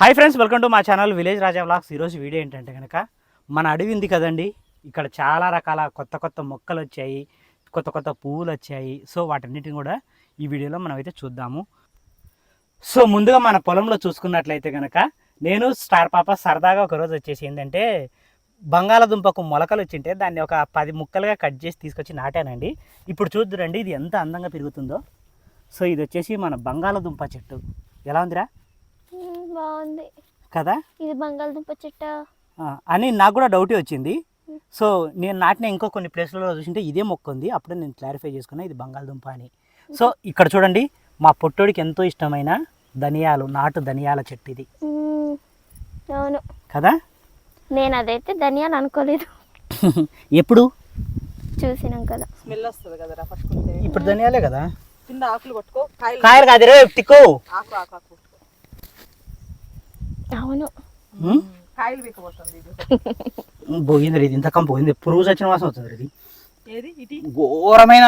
Hi friends welcome to మా channel village Raja vlogs ఈరోజు video ఏంటంటే కనుక మన అడవి ఉంది కదండి ఇక్కడ చాలా రకాల కొత్త కొత్త మొక్కలు వచ్చాయి కొత్త కొత్త పువ్వులు వచ్చాయి. సో వాటన్నిటిని కూడా ఈ వీడియోలో మనమైతే చూద్దాము. సో ముందుగా మన పొలంలో చూసుకున్నట్లయితే కనుక నేను స్టార్ పాప సరదాగా ఒకరోజు వచ్చేసి ఏంటంటే బంగాళదుంపకు మొలకలు వచ్చింటే దాన్ని ఒక పది ముక్కలుగా కట్ చేసి తీసుకొచ్చి నాటానండి. ఇప్పుడు చూద్దురండి ఇది ఎంత అందంగా పెరుగుతుందో. సో ఇది వచ్చేసి మన బంగాళదుంప చెట్టు. ఎలా ఉందిరా? బాగుంది. కదా? ఇది బంగాళదుంప చెట్ట. ఆ, అని నాకు కూడా డౌటే వచ్చింది. సో నేను నాటిన ఇంకో కొన్ని ప్లేస్లలో చూసింటే ఇదే మొక్క ఉంది. అప్పుడే నేను క్లారిఫై చేసుకున్నా ఇది బంగాళదుంప అని. సో ఇక్కడ చూడండి మా పొట్టోడికి ఎంతో ఇష్టమైన ధనియాలు నాటు ధనియాల చెట్టు ఇది. అవును. కదా? నేను అదైతే ధనియాలు అనుకోలేదు. ఎప్పుడు? చూసినాం కదా. స్మెల్ వస్తుంది పట్టుకుంటే. ఇప్పుడు ధనియాలే కదా? కింద ఆకులు పట్టుకో కాయలు కాయలు కాదు ఆకు ఆకు. అవును. కాయలు పీకపోతుంది పోయింది ఇది ఇంతకం పోయింది. పురుగు చచ్చిన వాసన అవుతుంది ఇది. ఏది? ఇటీ? ఘోరమైన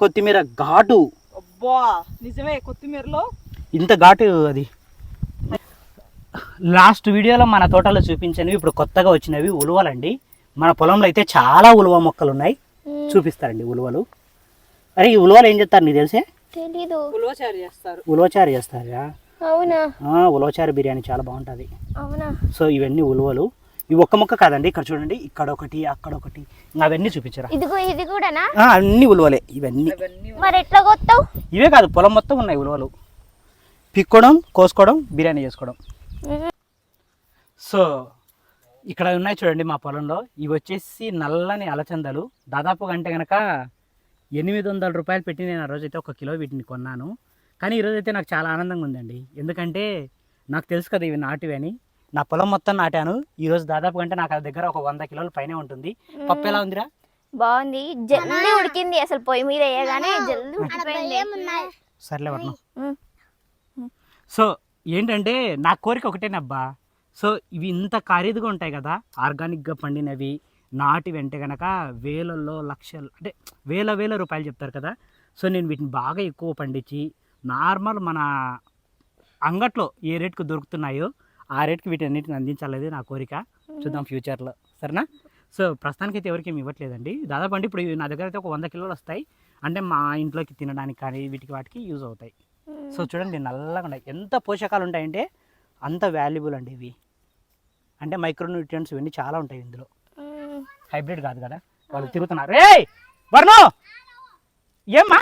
కొత్తిమీర ఘాటు. అబ్బా నిజమే కొత్తిమీరలో? ఇంత ఘాటు అది. లాస్ట్ వీడియోలో మన తోటలో చూపించినవి ఇప్పుడు కొత్తగా వచ్చినవి ఉలువలండి. మన పొలంలో అయితే చాలా ఉలువ మొక్కలు ఉన్నాయి. చూపిస్తారండి ఉలువలు. అరే ఈ ఉలువలు ఏం చేస్తారు నీకు తెలిసే? తెలీదు. ఉలవచారు చేస్తారు. ఉలవచారు చేస్తారా? అవునా? ఆ, ఉలవచారు బిర్యానీ చాలా బాగుంటుంది. అవునా? సో ఇవన్నీ ఉలువలు. ఇవి ఒక్క మొక్క కాదండి ఇక్కడ చూడండి ఇక్కడ ఒకటి అక్కడ ఒకటి అవన్నీ చూపించరా. ఇదిగో ఇది కూడానా? ఆ, అన్ని ఉలువలే ఇవన్నీ. మరి ఎట్లా కొత్తావు? ఇవే కాదు పొలం మొత్తం ఉన్నాయి ఉలువలు. పిక్కోవడం కోసుకోవడం బిర్యానీ చేసుకోవడం. సో ఇక్కడ ఉన్నాయి చూడండి మా పొలంలో. ఇవి వచ్చేసి నల్లని అలచందలు. దాదాపుగా అంటే కనుక ఎనిమిది వందల రూపాయలు పెట్టి నేను ఆ రోజైతే ఒక కిలో వీటిని కొన్నాను. కానీ ఈరోజు అయితే నాకు చాలా ఆనందంగా ఉందండి. ఎందుకంటే నాకు తెలుసు కదా ఇవి నాటివి అని. నా పొలం మొత్తం నాటాను. ఈరోజు దాదాపు అంటే నాకు అది దగ్గర ఒక వంద కిలోల పైనే ఉంటుంది. పప్పు ఎలా ఉందిరా? బాగుంది. జల్దీ ఉడికింది అసలు పొయ్యి మీద వేయగానే జల్దీ ఉడికిపోయింది. సర్లే వర్ణం. సో ఏంటంటే నా కోరిక ఒకటేనబ్బా. సో ఇవి ఇంత ఖరీదుగా ఉంటాయి కదా ఆర్గానిక్గా పండినవి నాటి వెంటే గనక వేలల్లో లక్షలు అంటే వేల వేల రూపాయలు చెప్తారు కదా. సో నేను వీటిని బాగా ఎక్కువ పండించి నార్మల్ మన అంగట్లో ఏ రేట్కి దొరుకుతున్నాయో ఆ రేట్కి వీటన్నిటిని అందించాలనేది నా కోరిక. చూద్దాం ఫ్యూచర్లో. సరేనా? సో ప్రస్తుతానికి అయితే ఎవరికి ఏమి ఇవ్వట్లేదండి. దాదాపు అంటే ఇప్పుడు నా దగ్గర అయితే ఒక వంద కిలోలు వస్తాయి. అంటే మా ఇంట్లోకి తినడానికి కానీ వీటికి వాటికి యూజ్ అవుతాయి. సో చూడండి నల్లగా ఉన్నాయి. ఎంత పోషకాలు ఉంటాయంటే అంత వాల్యుబుల్ అండి ఇవి. అంటే మైక్రోన్యూట్రియంట్స్ ఇవన్నీ చాలా ఉంటాయి ఇందులో. హైబ్రిడ్ కాదు కదా? వాళ్ళు తిరుగుతున్నారు. రే వర్ణు! ఏమ్మా?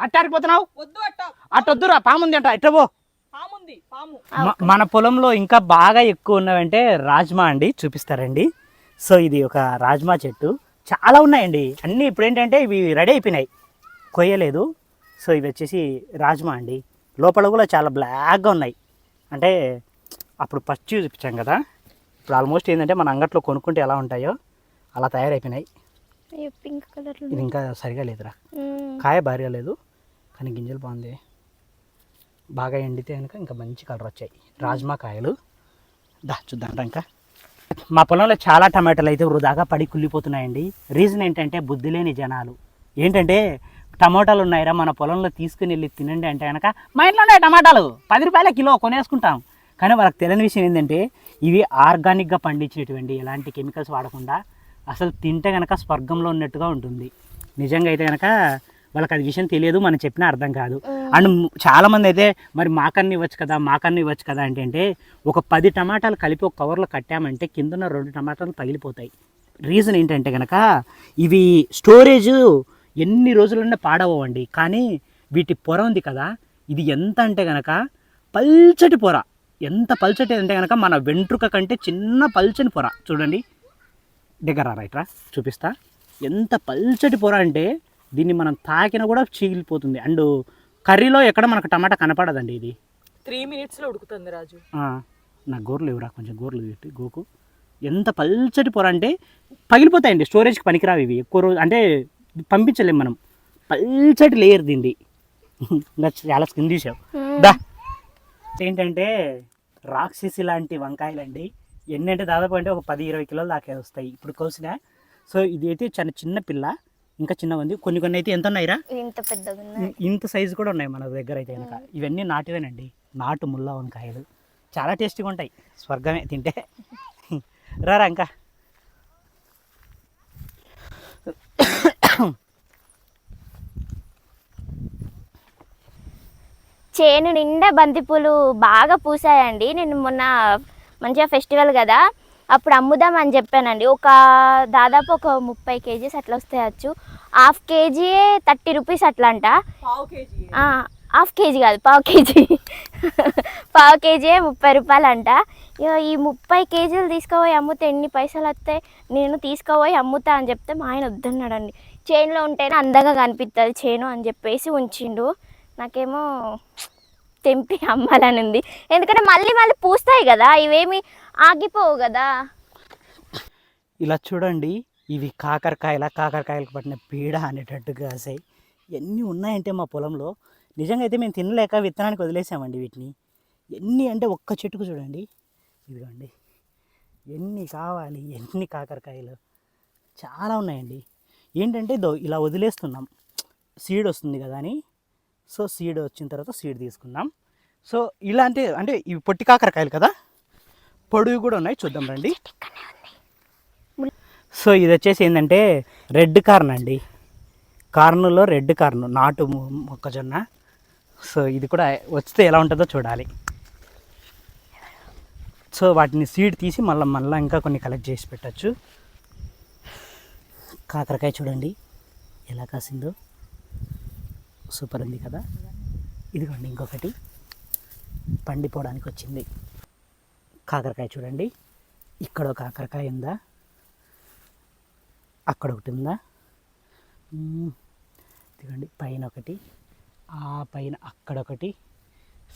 అట్టారిపోతున్నావు వద్దు అట్ట. అట్టొద్దురా పాముంది అంట ఎట్ట పో. పాముంది పాము. మ- మన పొలంలో ఇంకా బాగా ఎక్కువ ఉన్నవంటే రాజ్మా అండి చూపిస్తారండి. సో ఇది ఒక రాజ్మా చెట్టు. చాలా ఉన్నాయండి. అన్నీ ఇప్పుడు ఏంటంటే ఇవి రెడీ అయిపోయినాయి. కొయ్యలేదు. సో ఇవి వచ్చేసి రాజ్మా అండి. లోపల కూడా చాలా బ్లాక్గా ఉన్నాయి. అంటే అప్పుడు ఫస్ట్ చూపించాం కదా. ఇప్పుడు ఆల్మోస్ట్ ఏంటంటే మన అంగట్లో కొనుక్కుంటే ఎలా ఉంటాయో అలా తయారైపోయినాయి. పింక్ కలర్ ఇది ఇంకా సరిగా లేదురా. కాయ భారీగా లేదు కానీ గింజలు బాగుంది. బాగా ఎండితే కనుక ఇంకా మంచి కలర్ వచ్చాయి. రాజ్మా కాయలు. దా చూద్దాం ఇంకా. మా పొలంలో చాలా టమాటాలు అయితే వృధాగా పడి కుళ్ళిపోతున్నాయండి. రీజన్ ఏంటంటే బుద్ధి లేని జనాలు. ఏంటంటే టమాటాలు ఉన్నాయిరా మన పొలంలో తీసుకుని వెళ్ళి తినండి అంటే కనుక మా ఇంట్లో ఉన్నాయి టమాటాలు. పది రూపాయల కిలో కొనేసుకుంటాం. కానీ వాళ్ళకి తెలియని విషయం ఏంటంటే ఇవి ఆర్గానిక్గా పండించినటువంటి ఎలాంటి కెమికల్స్ వాడకుండా అసలు తింటే కనుక స్వర్గంలో ఉన్నట్టుగా ఉంటుంది. నిజంగా అయితే కనుక వాళ్ళకి అది విషయం తెలియదు మనం చెప్పినా అర్థం కాదు. అండ్ చాలా మంది అయితే మరి మాకన్ని ఇవ్వచ్చు కదా మాకన్ని ఇవ్వచ్చు కదా అంటే అంటే ఒక పది టమాటాలు కలిపి ఒక కవర్లో కట్టామంటే కిందన్న రెండు టమాటాలు పగిలిపోతాయి. రీజన్ ఏంటంటే కనుక ఇవి స్టోరేజ్ ఎన్ని రోజులన్నా పాడవండి కానీ వీటి పొర ఉంది కదా ఇది ఎంత అంటే కనుక పల్చటి పొర. ఎంత పల్చటి అంటే కనుక మన వెంట్రుక కంటే చిన్న పల్చని పొర. చూడండి. దగ్గర రైట్రా చూపిస్తా. ఎంత పల్చటి పొర అంటే దీన్ని మనం తాకినా కూడా చీలిపోతుంది. అండ్ కర్రీలో ఎక్కడ మనకు టమాటా కనపడదండి ఇది. త్రీ మినిట్స్లో ఉడుకుతుంది రాజు. నా గోర్లు ఇవ్వరా కొంచెం గోర్లు పెట్టి గోకు. ఎంత పల్చటి పొర అంటే పగిలిపోతాయండి స్టోరేజ్కి పనికిరావు ఇవి. ఎక్కువ రోజు అంటే పంపించలేం మనం. పల్చటి లేయర్ ఇంకా చాలా స్కిన్ తీసావు. దా. ఏంటంటే రాక్షసి లాంటి వంకాయలండి. ఎన్ని అంటే దాదాపు అంటే ఒక పది ఇరవై కిలోల దాకా వస్తాయి. ఇప్పుడు కోసిన. సో ఇది అయితే చాలా చిన్న పిల్ల ఇంకా చిన్నగా ఉంది కొన్ని కొన్ని అయితే ఎంత ఉన్నాయిరా? ఇంత పెద్దగా ఉన్నాయి ఇంత సైజు కూడా ఉన్నాయి మన దగ్గర అయితే కనుక. ఇవన్నీ నాటువేనండి. నాటు ముల్ల వంకాయలు. చాలా టేస్టీగా ఉంటాయి. స్వర్గమే తింటే. రారా ఇంకా. చేను నిండా బంతిపూలు బాగా పూసాయండి. నేను మొన్న మంచిగా ఫెస్టివల్ కదా? అప్పుడు అమ్ముదాం అని చెప్పానండి. ఒక దాదాపు ఒక ముప్పై కేజీస్ అట్లా వస్తాయచ్చు హాఫ్ కేజీ థర్టీ రూపీస్ అట్లా అంట హాఫ్ కేజీ కాదు పావు కేజీ. పావు కేజీ ముప్పై రూపాయలు అంట ఈ ముప్పై కేజీలు తీసుకుపోయి అమ్ముతే ఎన్ని పైసలు వస్తాయి? నేను తీసుకుపోయి అమ్ముతా అని చెప్తే మా ఆయన వద్దన్నాడండి. చేనులో ఉంటేనే అందంగా కనిపిస్తుంది చేను అని చెప్పేసి ఉంచిండు. నాకేమో తెంపి అమ్మాలని ఉంది. ఎందుకంటే మళ్ళీ మళ్ళీ పూస్తాయి కదా ఇవేమి ఆగిపోవు కదా. ఇలా చూడండి ఇవి కాకరకాయల కాకరకాయలకు పట్టిన పీడ అనేటట్టుగా కాసాయి. ఎన్ని ఉన్నాయంటే మా పొలంలో. నిజంగా అయితే మేము తినలేక విత్తనానికి వదిలేసామండి వీటిని. ఎన్ని అంటే ఒక్క చెట్టుకు చూడండి. ఇదిగోండి. ఎన్ని కావాలి ఎన్ని కాకరకాయలు. చాలా ఉన్నాయండి. ఏంటంటే దో ఇలా వదిలేస్తున్నాం. సీడ్ వస్తుంది కదా అని. సో సీడ్ వచ్చిన తర్వాత సీడ్ తీసుకున్నాం సో ఇలాంటి అంటే ఇవి పొట్టి కాకరకాయలు కదా? పొడుగు కూడా ఉన్నాయి చూద్దాం రండి. సో ఇది వచ్చేసి ఏంటంటే రెడ్ కార్న్ అండి. కార్నులో రెడ్ కార్న్ నాటు మొక్కజొన్న. సో ఇది కూడా వస్తే ఎలా ఉంటుందో చూడాలి. సో వాటిని సీడ్ తీసి మళ్ళీ మళ్ళీ ఇంకా కొన్ని కలెక్ట్ చేసి పెట్టచ్చు. కాకరకాయ చూడండి ఎలా కాసిందో. సూపర్ ఉంది కదా. ఇదిగోండి ఇంకొకటి. పండిపోవడానికి వచ్చింది కాకరకాయ చూడండి. ఇక్కడ ఒక కాకరకాయ ఉందా? అక్కడ ఒకటి ఉందా? ఇదిగోండి పైన ఒకటి. ఆ పైన అక్కడ ఒకటి.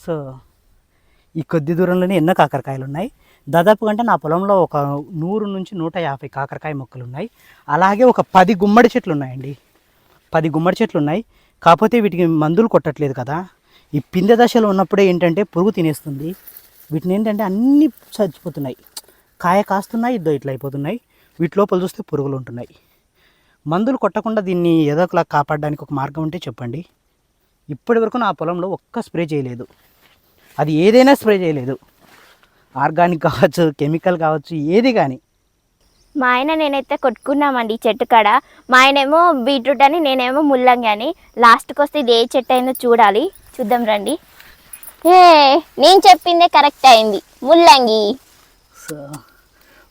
సో ఈ కొద్ది దూరంలోనే ఎన్నో కాకరకాయలు ఉన్నాయి. దాదాపు అంటే నా పొలంలో ఒక నూరు నుంచి నూట యాభై కాకరకాయ మొక్కలు ఉన్నాయి. అలాగే ఒక పది గుమ్మడి చెట్లు ఉన్నాయండి. పది గుమ్మడి చెట్లు ఉన్నాయి. కాకపోతే వీటికి మందులు కొట్టట్లేదు కదా. ఈ పిందె దశలో ఉన్నప్పుడే ఏంటంటే పురుగు తినేస్తుంది. వీటిని ఏంటంటే అన్నీ చచ్చిపోతున్నాయి. కాయ కాస్తున్నాయి ఇద్దో ఇట్లా అయిపోతున్నాయి. వీటి లోపల చూస్తే పురుగులు ఉంటున్నాయి. మందులు కొట్టకుండా దీన్ని ఏదో ఒకలా కాపాడడానికి ఒక మార్గం ఉంటే చెప్పండి. ఇప్పటి వరకు నా పొలంలో ఒక్క స్ప్రే చేయలేదు. అది ఏదైనా స్ప్రే చేయలేదు. ఆర్గానిక్ కావచ్చు కెమికల్ కావచ్చు ఏది కానీ. మా ఆయన నేనైతే కొట్టుకున్నామండి ఈ చెట్టు కాడ. మా ఆయనేమో బీట్రూట్ అని నేనేమో ముల్లంగి అని. లాస్ట్కి వస్తే ఇది ఏ చెట్టు అయిందో చూడాలి. చూద్దాం రండి. ఏ నేను చెప్పిందే కరెక్ట్ అయింది. ముల్లంగి. సో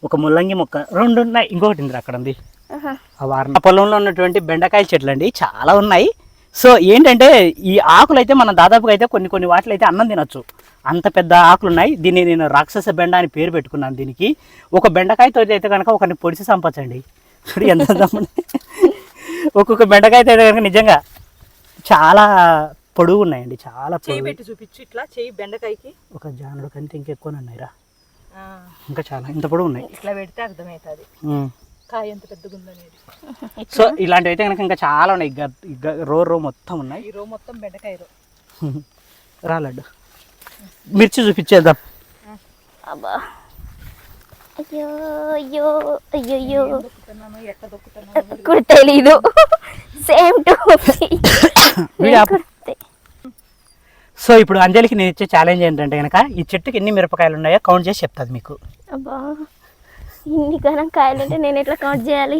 ఒక ముల్లంగి మొక్క. రెండు ఉన్నాయి. ఇంకొకటి ఉంది అక్కడ ఉంది. ఆ వారం పొలంలో ఉన్నటువంటి బెండకాయ చెట్లు అండి చాలా ఉన్నాయి. సో ఏంటంటే ఈ ఆకులు అయితే మనం దాదాపుగా అయితే కొన్ని కొన్ని వాటిలో అయితే అన్నం తినొచ్చు. అంత పెద్ద ఆకులు ఉన్నాయి దీన్ని నేను రాక్షస బెండ అని పేరు పెట్టుకున్నాను దీనికి. ఒక బెండకాయతో అయితే కనుక ఒకరిని పొడిచి సంపచ్చండి. చూడు ఎంత. ఒక్కొక్క బెండకాయతో అయితే కనుక నిజంగా చాలా పొడుగు ఉన్నాయండి. చాలా పొడుగు పెట్టి చూపించు ఇట్లా చేయి బెండకాయకి. ఒక జానుడు కంటే ఇంకెక్కువ ఉన్నాయిరా. ఇంకా చాలా ఇంత పొడుగు ఉన్నాయి. ఇట్లా పెడితే అర్థమవుతుంది. కాయ ఎంత పెద్దగా ఉందనేది సో ఇలాంటివి అయితే కనుక ఇంకా చాలా ఉన్నాయి. రో రో మొత్తం ఉన్నాయి. ఈ రో మొత్తం బెండకాయ రో. రా లడ్డు. మిర్చి చూపించేద్దాం. అబ్బా. అయ్యో అయ్యో అయ్యో కూడా తెలీదు. సేమ్ టు సో ఇప్పుడు అంజలికి నేను ఇచ్చే ఛాలెంజ్ ఏంటంటే కనుక ఈ చెట్టుకి ఎన్ని మిరపకాయలు ఉన్నాయో కౌంట్ చేసి చెప్తుంది మీకు. అబ్బా. ఇన్ని గణం కాయలంటే నేను ఎట్లా కౌంట్ చేయాలి?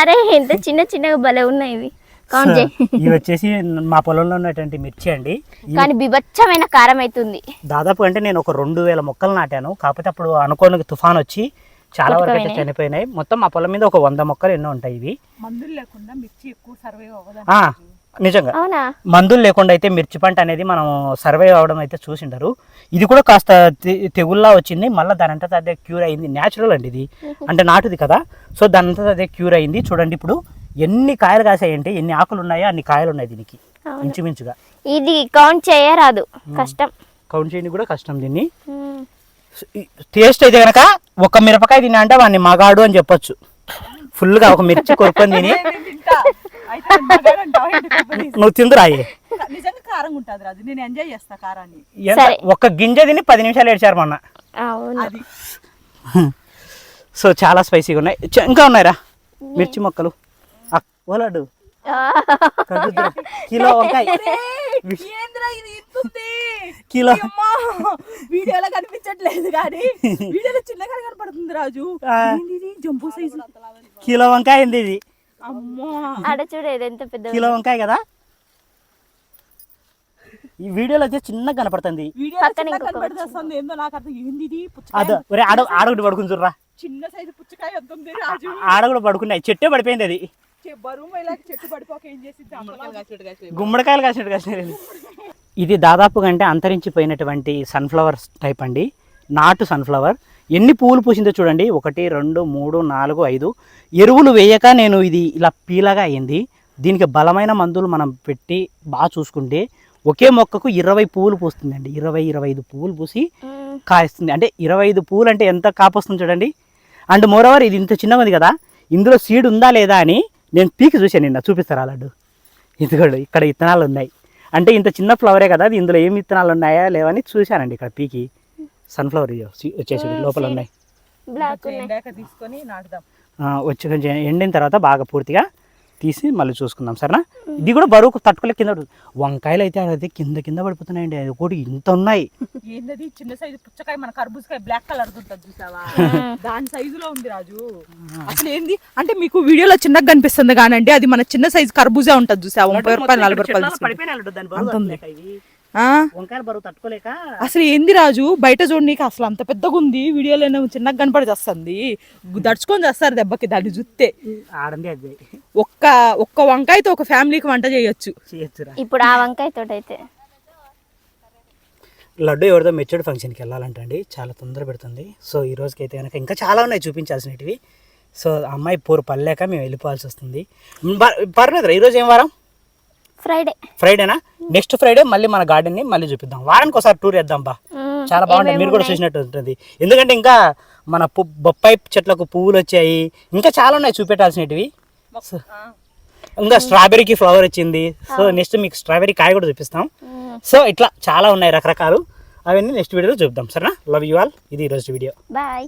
అరే ఎంత చిన్న చిన్నగా భలే ఉన్నాయి ఇవి. కౌంట్ చేయి. ఇవి వచ్చేసి మా పొలంలో ఉన్నటువంటి మిర్చి అండి. కానీ బిభత్సమైన కారం అవుతుంది దాదాపు అంటే నేను ఒక రెండు వేల మొక్కలు నాటాను. కాకపోతే అప్పుడు అనుకోని తుఫాన్ వచ్చి చాలా వరకు అయితే. చనిపోయినాయి. మొత్తం మా పొలం మీద ఒక వంద మొక్కలు ఎన్నో ఉంటాయి ఇవి. మందులు లేకుండా మిర్చి ఎక్కువ సర్వే నిజంగా. అవునా? మందులు లేకుండా అయితే మిర్చి పంట అనేది మనం సర్వే అవ్వడం అయితే చూసింటారు ఇది కూడా కాస్త తె- తెగుల్లా వచ్చింది. మళ్ళీ దాని అంతా అదే క్యూర్ అయింది. న్యాచురల్ అండి ఇది. అంటే నాటుది కదా. సో దాని అంతా అదే క్యూర్ అయింది. చూడండి ఇప్పుడు ఎన్ని కాయలు కాసాయంటే ఎన్ని ఆకులు ఉన్నాయో అన్ని కాయలు ఉన్నాయి దీనికి. ఇంచుమించుగా. ఇది కౌంట్ చేయరాదు. కష్టం. కౌంట్ చేయని కూడా కష్టం దీన్ని. టేస్ట్ అయితే కనుక ఒక మిరపకాయ తిన్నా అంటే వాడిని మగాడు అని చెప్పొచ్చు. ఫుల్గా ఒక మిర్చి కొరుకొని తిని తింటా అయితే మగాడు అంటావా ఏంటి గొప్పది? నువ్వు తిందురాయే నిజంగా కారంగా ఉంటుంది రాజు. నేను ఎంజాయ్ చేస్తా కారాన్ని. సరే. ఒక్క గింజ తిని పది నిమిషాలు ఏడ్చారు మొన్న. అవును. అది. సో చాలా స్పైసీగా ఉన్నాయి. చ- ఇంకా ఉన్నాయిరా? మిర్చి మొక్కలు. ఓలాడు. కిలో వంకాయ. ఏంద్రా ఇది? ఇంతుంది కిలో. అమ్మా వీడియోలో కనిపించట్లేదు కానీ వీడియోలో చిన్నగా కనపడుతుంది రాజు. ఆ. ఏంది ఇది? Jumbo size. కిలో వంకాయ ఉంది ఇది? ఆడ చూడు ఇది ఎంత పెద్ద కిలో వంకాయ కదా? ఈ వీడియోలో అయితే చిన్నగా కనపడుతుంది. వీడియోలో పక్కన చిన్నగా ఇంకొక కనపడుతుంది ఏందో నాకు అర్థం ఏంది ఇది అదో పుచ్చకాయ ఒరే ఆడ ఆడొకటి పడుకుని చూడరా. చిన్న సైజు పుచ్చకాయ ఎంత ఉంది రాజు ఆడ కూడా పడుకున్నాయి. చెట్టే పడిపోయింది అది. చె- బరువు ఇలాగ చెట్టు పడిపోక ఏం చేసింది? గుమ్మడికాయలు కాసినట్టు కాసినారు ఇది దాదాపుగా అంటే అంతరించిపోయినటువంటి సన్ఫ్లవర్ టైప్ అండి. నాటు సన్ఫ్లవర్ ఎన్ని పువ్వులు పూసిందో చూడండి. ఒకటి రెండు మూడు నాలుగు ఐదు. ఎరువులు వేయక నేను ఇది ఇలా పీలగా అయింది. దీనికి బలమైన మందులు మనం పెట్టి బాగా చూసుకుంటే ఒకే మొక్కకు ఇరవై పువ్వులు పూస్తుందండి. ఇరవై ఇరవై ఐదు పువ్వులు పూసి మ్మ్. కాస్తుంది అంటే ఇరవై ఐదు పువ్వులు అంటే ఎంత కాపు వస్తుంది చూడండి. అండ్ మోరవర్ ఇది ఇంత చిన్నగా ఉంది కదా. ఇందులో సీడ్ ఉందా లేదా అని నేను పీకి చూశాను నిన్న. చూపిస్తారా లడ్డు? ఇదిగోండి ఇక్కడ విత్తనాలు ఉన్నాయి. అంటే ఇంత చిన్న ఫ్లవరే కదా ఇందులో ఏం విత్తనాలు ఉన్నాయా లేవని చూశానండి ఇక్కడ పీకి. సన్ఫ్లవర్ వచ్చేసి లోపల ఉన్నాయి. బ్లాక్ ఉన్నాయి. ఎండాక తీసుకొని నాటుదాం. ఆ, వచ్చి కొంచెం ఎండిన తర్వాత బాగా పూర్తిగా తీసి మళ్ళీ చూసుకుందాం సరేనా? ఇది కూడా బరువు తట్టుకోలే కింద పడుతుంది. వంకాయలు అయితే అయితే కింద కింద పడిపోతున్నాయండి అది ఒకటి ఇంత ఉన్నాయి. ఏంటది చిన్న సైజు పుచ్చకాయ మన కర్బూజకాయ బ్లాక్ కలర్ ఉంటుంది చూసావా? దాని సైజులో ఉంది రాజు. అసలు ఏంది? అంటే మీకు వీడియోలో చిన్నగా కనిపిస్తుంది కానండి అది మన చిన్న సైజు కర్బూజా ఉంటుంది చూసావా? ముప్పై రూపాయలు నలభై రూపాయలు వంకాయల బరువు తట్టుకోలేక? అసలు ఏంది రాజు? బయట చూడనీకి అసలు అంత పెద్దగా ఉంది వీడియోలో చిన్నగా కనపడి చేస్తుంది దడుచుకొని చేస్తారు దెబ్బకి దాన్ని చూస్తే ఆడంది అది. ఒక్క ఒక్క వంకాయతో ఒక ఫ్యామిలీకి వంట చేయొచ్చు. చేయొచ్చురా ఇప్పుడు ఆ వంకాయ తోట అయితే లడ్డు ఎవరిదో మెచ్యూర్డ్ ఫంక్షన్కి వెళ్ళాలంటండి చాలా తొందర పెడుతుంది. సో ఈ రోజుకి అయితే కనుక ఇంకా చాలా ఉన్నాయి చూపించాల్సినవి సో అమ్మాయి పూర్ పల్లేక మేము వెళ్ళిపోవాల్సి వస్తుంది. పర్లేదు ఈరోజు ఏం వారం? ఫ్రైడే ఫ్రైడేనా నెక్స్ట్ ఫ్రైడే మళ్ళీ మన గార్డెన్ని మళ్ళీ చూపిద్దాం. వారానికి ఒకసారి టూర్ వేద్దాం బా. చాలా బాగుంటుంది. మీరు కూడా చూసినట్టు ఉంటుంది. ఎందుకంటే ఇంకా మన బొప్పాయి చెట్లకు పువ్వులు వచ్చాయి. ఇంకా చాలా ఉన్నాయి చూపెట్టాల్సినవి ఇంకా స్ట్రాబెర్రీకి ఫ్లవర్ వచ్చింది. సో నెక్స్ట్ మీకు స్ట్రాబెర్రీ కాయ కూడా చూపిస్తాం. సో ఇట్లా చాలా ఉన్నాయి రకరకాలు. అవన్నీ నెక్స్ట్ వీడియోలో చూద్దాం సరేనా? లవ్ యూ ఆల్ ఇది ఈరోజు వీడియో బాయ్